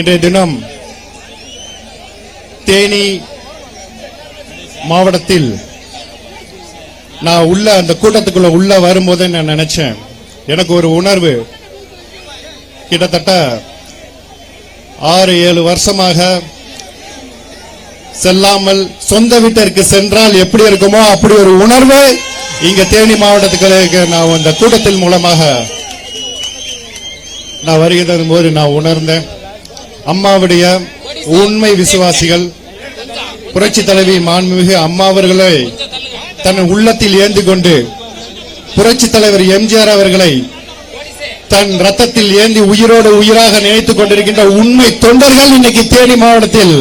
இன்றைய தினம் தேனி மாவட்டத்தில் நான் உள்ள அந்த கூட்டத்துக்குள்ள உள்ள வரும்போதே நான் நினைச்சேன். எனக்கு ஒரு உணர்வு. கிட்டத்தட்ட ஆறு ஏழு வருஷமாக செல்லாமல் சொந்த வீட்டிற்கு சென்றால் எப்படி இருக்குமோ அப்படி ஒரு உணர்வு இங்க தேனி மாவட்டத்துக்கு நான் அந்த கூட்டத்தின் மூலமாக நான் வருகிறது போது நான் உணர்ந்தேன். அம்மாவுடைய உண்மை விசுவாசிகள் புரட்சி தலைவி மாண்புமிகு அம்மா அவர்களை தன் உள்ளத்தில் ஏந்து கொண்டு புரட்சி தலைவர் எம்ஜிஆர் அவர்களை தன் ரத்தத்தில் ஏந்தி உயிரோடு உயிராக நினைத்துக் கொண்டிருக்கின்ற உண்மை தொண்டர்கள் இன்னைக்கு தேனி மாவட்டத்தில்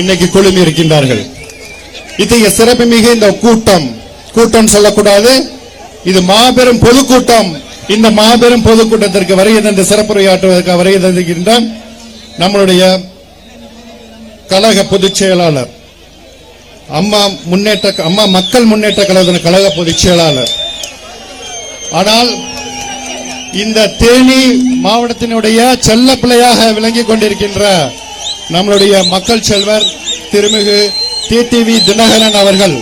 இன்னைக்கு குழுமி இருக்கின்றார்கள். இத்தகைய சிறப்பு மிக இந்த கூட்டம் கூட்டம் சொல்லக்கூடாது. இது மாபெரும் பொதுக்கூட்டம். இந்த மாபெரும் பொதுக்கூட்டத்திற்கு வருகை தந்து சிறப்புரையாற்றுவதற்கு வருகை தந்திருக்கின்றான் நம்மளுடைய கழக பொதுச் செயலாளர் அம்மா முன்னேற்ற அம்மா மக்கள் முன்னேற்ற கழக கழக பொதுச் செயலாளர். ஆனால் இந்த தேனி மாவட்டத்தினுடைய செல்ல பிள்ளையாக விளங்கிக் கொண்டிருக்கின்ற நம்மளுடைய மக்கள் செல்வர் திருமிகு டிடிவி தினகரன் அவர்கள்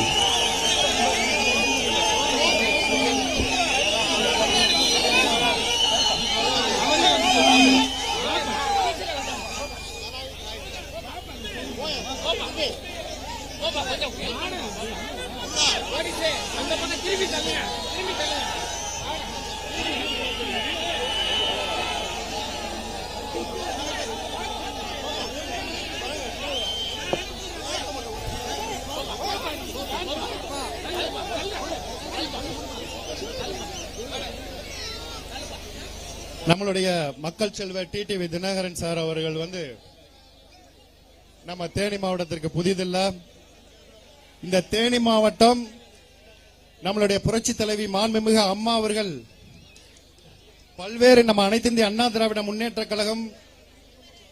நம்மளுடைய மக்கள் செல்வர் டிடிவி தினகரன் சார் அவர்கள் வந்து நம்ம தேனி மாவட்டத்திற்கு புதிதில்ல. இந்த தேனி மாவட்டம் நம்மளுடைய புரட்சி தலைவி மாண்புமிகு அம்மா அவர்கள் பல்வேறு நம்ம அனைத்து இந்திய அண்ணா திராவிட முன்னேற்ற கழகம்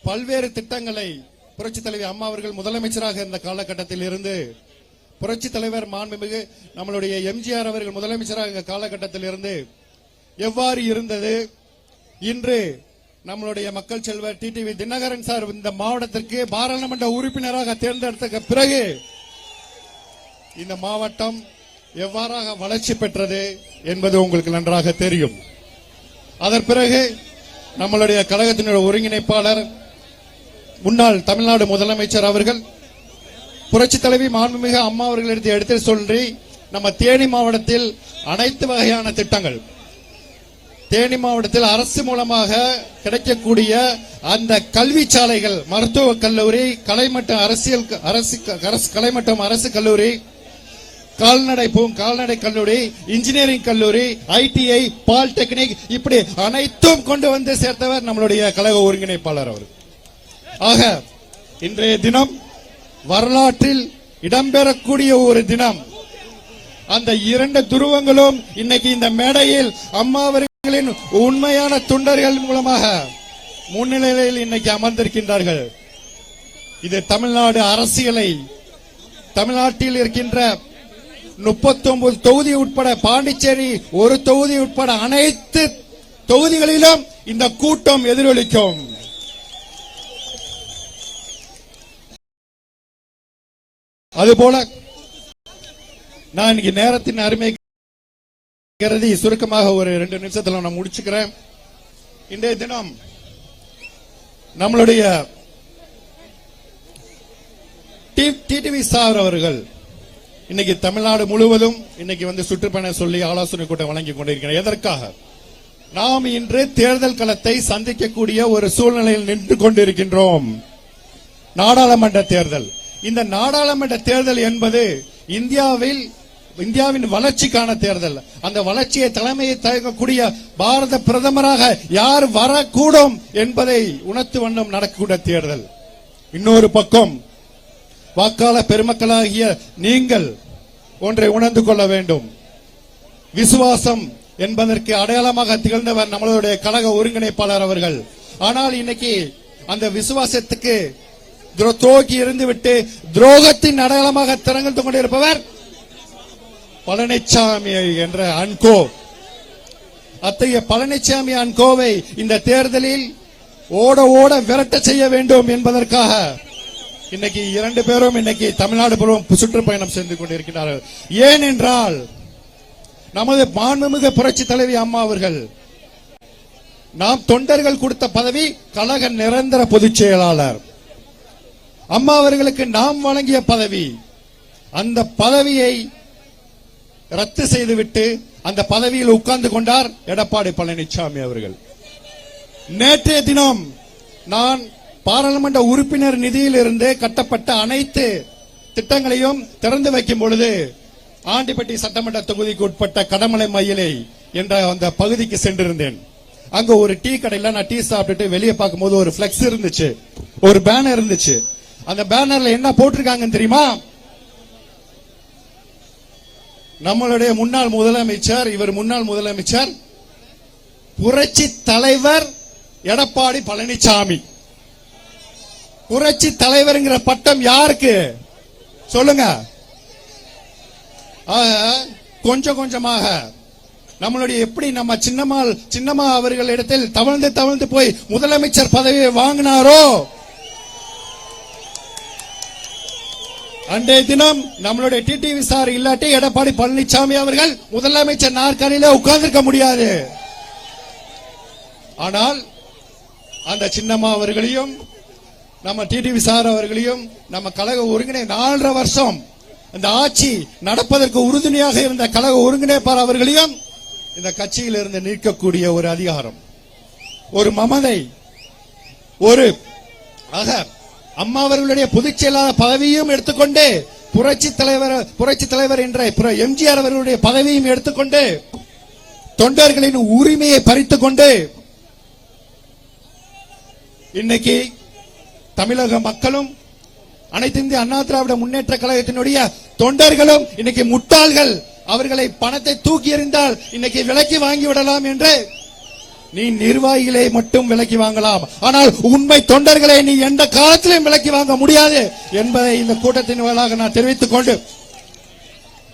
பல்வேறு திட்டங்களை புரட்சி தலைவி அம்மா அவர்கள் முதலமைச்சராக இருந்த காலகட்டத்தில் இருந்து புரட்சி தலைவர் மாண்புமிகு நம்மளுடைய எம்ஜிஆர் அவர்கள் முதலமைச்சராக இந்த காலகட்டத்தில் இருந்து எவ்வாறு இருந்தது? இன்று நம்மளுடைய மக்கள் செல்வர் டிடிவி தினகரன் சார் இந்த மாவட்டத்திற்கு பாராளுமன்ற உறுப்பினராக தேர்ந்தெடுத்த பிறகு இந்த மாவட்டம் எவ்வாறாக வளர்ச்சி பெற்றது என்பது உங்களுக்கு நன்றாக தெரியும். அதன் பிறகு நம்மளுடைய கழகத்தினுடைய ஒருங்கிணைப்பாளர் முன்னாள் தமிழ்நாடு முதலமைச்சர் அவர்கள் புரட்சி தலைவி மாண்புமிகு அம்மா அவர்களிடத்தை எடுத்து சொல்லி நம்ம தேனி மாவட்டத்தில் அனைத்து வகையான திட்டங்கள் தேனி மாவட்டத்தில் அரசு மூலமாக கிடைக்கக்கூடிய அந்த கல்வி சாலைகள் மருத்துவக் கல்லூரி கலைமட்டம் அரசியல் அரசு கலைமட்டம் அரசு கல்லூரி கால்நடை கால்நடை கல்லூரி இன்ஜினியரிங் கல்லூரி ஐடிஐ பாலிடெக்னிக் இப்படி அனைத்தும் கொண்டு வந்து சேர்த்தவர் நம்மளுடைய கழக ஒருங்கிணைப்பாளர் அவர். ஆக இன்றைய தினம் வரலாற்றில் இடம்பெறக்கூடிய ஒரு தினம். அந்த இரண்டு துருவங்களும் இன்னைக்கு இந்த மேடையில் அம்மாவரி மக்களின் உண்மையான தொண்டர்கள் மூலமாக முன்னிலையில் இன்னைக்கு அமர்ந்திருக்கின்றார்கள். இது தமிழ்நாடு அரசியலை தமிழ்நாட்டில் இருக்கின்ற முப்பத்தி ஒன்பது தொகுதி உட்பட பாண்டிச்சேரி ஒரு தொகுதி உட்பட அனைத்து தொகுதிகளிலும் இந்த கூட்டம் எதிரொலிக்கும். அதுபோல நான் இன்னைக்கு நேரத்தின் அருமை கருதி சுருக்கமாக ஒரு ரெண்டு நிமிஷத்தில் நான் முடிச்சுக்கிறேன். இன்றைய தினம் நம்மளுடைய டிடிவி சார் அவர்கள் இன்னைக்கு தமிழ்நாடு முழுவதும் இன்னைக்கு வந்து சுற்றுப்பயணம் சொல்லி ஆலோசனை கூட்டம் வழங்கி கொண்டிருக்கிறார். எதற்காக? நாம் இன்று தேர்தல் களத்தை சந்திக்கக்கூடிய ஒரு சூழ்நிலையில் நின்று கொண்டிருக்கின்றோம். நாடாளுமன்ற தேர்தல். இந்த நாடாளுமன்ற தேர்தல் என்பது இந்தியாவில் இந்தியாவின் வளர்ச்சிக்கான தேர்தல். அந்த வளர்ச்சியை தலைமையை தயங்கக்கூடிய பாரத பிரதமராக யார் வரக்கூடும் என்பதை உணர்த்து வண்ணம் நடக்கக்கூடிய தேர்தல். இன்னொரு பக்கம் வாக்காள பெருமக்களாகிய நீங்கள் ஒன்றை உணர்ந்து கொள்ள வேண்டும். விசுவாசம் என்பதற்கு அடையாளமாக திகழ்ந்தவர் நம்மளுடைய கழக ஒருங்கிணைப்பாளர் அவர்கள். ஆனால் இன்னைக்கு அந்த விசுவாசத்துக்கு துரோ- துரோகி இருந்துவிட்டு துரோகத்தின் அடையாளமாக திறந்து கொண்டிருப்பவர் பழனிசாமி என்ற அன்கோ. அத்தகைய பழனிசாமி அன்கோவை இந்த தேர்தலில் ஓட ஓட விரட்ட செய்ய வேண்டும் என்பதற்காக இன்னைக்கு இரண்டு பேரும் இன்னைக்கு தமிழ்நாடு புறம் சுற்றுப்பயணம் செய்து கொண்டிருக்கிறார்கள். ஏனென்றால் நமது மாண்புமிகு புரட்சி தலைவி அம்மா அவர்கள் நாம் தொண்டர்கள் கொடுத்த பதவி கழக நிரந்தர பொதுச் செயலாளர். அம்மா அவர்களுக்கு நாம் வழங்கிய பதவி. அந்த பதவியை ரத்து செய்துவிட்டு அந்த பதவியில் உட்கார்ந்து கொண்டார் எடப்பாடி பழனிசாமி அவர்கள். நேற்றைய தினம் நான் பாராளுமன்ற உறுப்பினர் நிதியிலிருந்து கட்டப்பட்ட அனைத்து திட்டங்களையும் திறந்து வைக்கும் பொழுது ஆண்டிப்பட்டி சட்டமன்ற தொகுதிக்கு உட்பட்ட கடமலை மயிலை என்ற அந்த பகுதிக்கு சென்றிருந்தேன். அங்க ஒரு டீ கடையில நான் டீ சாப்பிட்டுட்டு வெளியே பார்க்கும்போது ஒரு பிளெக்ஸ் இருந்துச்சு. ஒரு பேனர் இருந்துச்சு. அந்த பேனர்ல என்ன போட்டிருக்காங்கன்னு தெரியுமா? நம்மளுடைய முன்னாள் முதலமைச்சர் இவர் முன்னாள் முதலமைச்சர் புரட்சி தலைவர் எடப்பாடி பழனிசாமி. புரட்சி தலைவர்ங்கிற பட்டம் யாருக்கு? சொல்லுங்க. கொஞ்சம் கொஞ்சமாக. நம்மளுடைய எப்படி நம்ம சின்னம்மா சின்னம்மா அவர்களிடத்தில் தவழ்ந்து தவழ்ந்து போய் முதலமைச்சர் பதவியை வாங்கினாரோ அன்றைய தினம் நம்மளுடைய டிடிவி சார் இல்லாட்டி எடப்பாடி பழனிசாமி அவர்கள் முதலமைச்சர் நாற்காலியில உட்கார்ந்திருக்க முடியாது. ஆனால் அந்த சின்னம்மா அவர்களையும் நம்ம டிடிவி சார் அவர்களையும் நம்ம கழக ஒருங்கிணை நாலரை வருஷம் இந்த ஆட்சி நடப்பதற்கு உறுதுணையாக இருந்த கழக ஒருங்கிணைப்பார் அவர்களையும் இந்த கட்சியில் இருந்து நீக்கக்கூடிய ஒரு அதிகாரம். ஒரு மமதை ஒரு ஆக அம்மா அவர்களுடைய பொதுச் செயலாளர் பதவியும் எடுத்துக்கொண்டு புரட்சி தலைவர் புரட்சி தலைவர் என்ற எம்ஜிஆர் அவர்களுடைய பதவியும் எடுத்துக்கொண்டு தொண்டர்களின் உரிமையை பறித்துக் கொண்டு இன்னைக்கு தமிழக மக்களும் அனைத்து இந்திய அண்ணா திராவிட முன்னேற்ற கழகத்தினுடைய தொண்டர்களும் இன்னைக்கு முட்டாள்கள் அவர்களை பணத்தை தூக்கி எறிந்தால் இன்னைக்கு விலைக்கு வாங்கி விடலாம் என்று நீ நிர்வாகிகளை மட்டும் விலக்கி வாங்கலாம். ஆனால் உண்மை தொண்டர்களை நீ எந்த காலத்திலும் விலக்கி வாங்க முடியாது என்பதை இந்த கூட்டத்தின் வாயிலாக நான் தெரிவித்துக் கொண்டு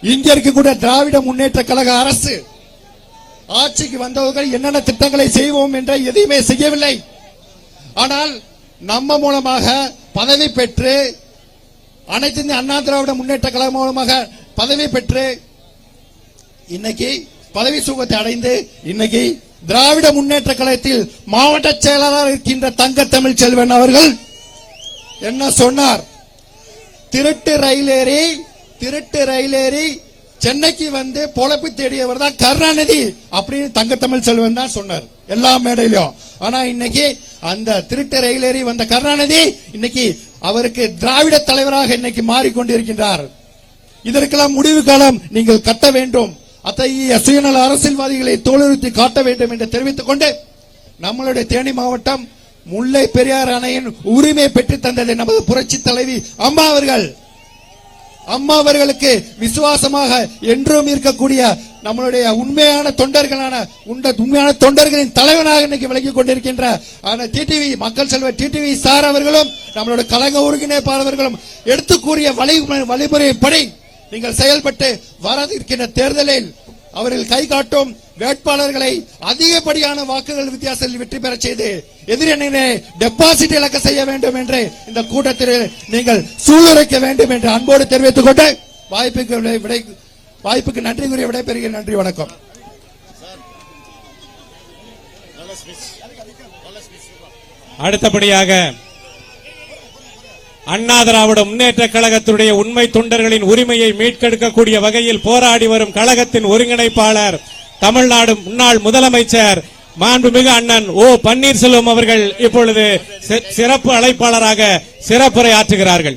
இங்க இருக்கக்கூடிய திராவிட முன்னேற்ற கழக அரசு ஆட்சிக்கு வந்தவர்கள் என்னென்ன திட்டங்களை செய்வோம் என்ற எதையுமே செய்யவில்லை. ஆனால் நம்ம மூலமாக பதவி பெற்று அனைத்து இந்திய அண்ணா திராவிட முன்னேற்ற கழகம் மூலமாக பதவி பெற்று இன்னைக்கு பதவி சுகத்தை அடைந்து இன்னைக்கு திராவிட முன்னேற்ற கழகத்தில் மாவட்ட செயலாளர் இருக்கின்ற தங்க தமிழ் செல்வன் அவர்கள் என்ன சொன்னார்? திருட்டு ரயில் ஏறி திருட்டு ரயில் ஏறி சென்னைக்கு வந்து பொழப்பு தேடியவர் தான் கருணாநிதி அப்படின்னு தங்கத்தமிழ் செல்வன் தான் சொன்னார் எல்லா மேடையிலும். ஆனா இன்னைக்கு அந்த திருட்டு ரயில் ஏறி வந்த கருணாநிதி இன்னைக்கு அவருக்கு திராவிட தலைவராக இன்னைக்கு மாறிக்கொண்டிருக்கின்றார். இதற்கெல்லாம் முடிவு காலம் நீங்கள் கட்ட வேண்டும். அத்தகைய சுயநல அரசியல்வாதிகளை தோலுறுத்தி காட்ட வேண்டும் என்று தெரிவித்துக் கொண்டு நம்மளுடைய தேனி மாவட்டம் முல்லை பெரியார் அணையின் உரிமை பெற்று தந்தது நமது புரட்சி தலைவி அம்மா அவர்கள். அம்மா அவர்களுக்கு விசுவாசமாக என்றும் இருக்கக்கூடிய நம்மளுடைய உண்மையான தொண்டர்களான உண்ட உண்மையான தொண்டர்களின் தலைவனாக இன்னைக்கு விளங்கிக் கொண்டிருக்கின்ற ஆனால் டிடிவி மக்கள் செல்வர் டிடிவி சார் அவர்களும் நம்மளுடைய கழக ஒருங்கிணைப்பாளர்களும் எடுத்து கூறிய வழி வழிமுறைப்படி நீங்கள் செயல்பட்டு வர இருக்கின்ற தேர்தலில் அவர்கள் கை காட்டும் வேட்பாளர்களை அதிகப்படியான வாக்குகள் வித்தியாசத்தில் வெற்றி பெறச் செய்து எதிரணியினை டெபாசிட் இழக்க செய்ய வேண்டும் என்று இந்த கூட்டத்தில் நீங்கள் சூளுரைக்க வேண்டும் என்று அன்போடு தெரிவித்துக் கொண்டு வாய்ப்புக்கு விடை- வாய்ப்புக்கு நன்றி கூறிய விடைபெறுகிறேன். நன்றி வணக்கம். அடுத்தபடியாக அண்ணா திராவிட முன்னேற்ற கழகத்துடைய உண்மை தொண்டர்களின் உரிமையை மீட்கெடுக்கக்கூடிய வகையில் போராடி வரும் கழகத்தின் ஒருங்கிணைப்பாளர் தமிழ்நாடு முன்னாள் முதலமைச்சர் மாண்புமிகு அண்ணன் ஓ பன்னீர்செல்வம் அவர்கள் இப்பொழுது சிறப்பு அழைப்பாளராக சிறப்புரை ஆற்றுகிறார்கள்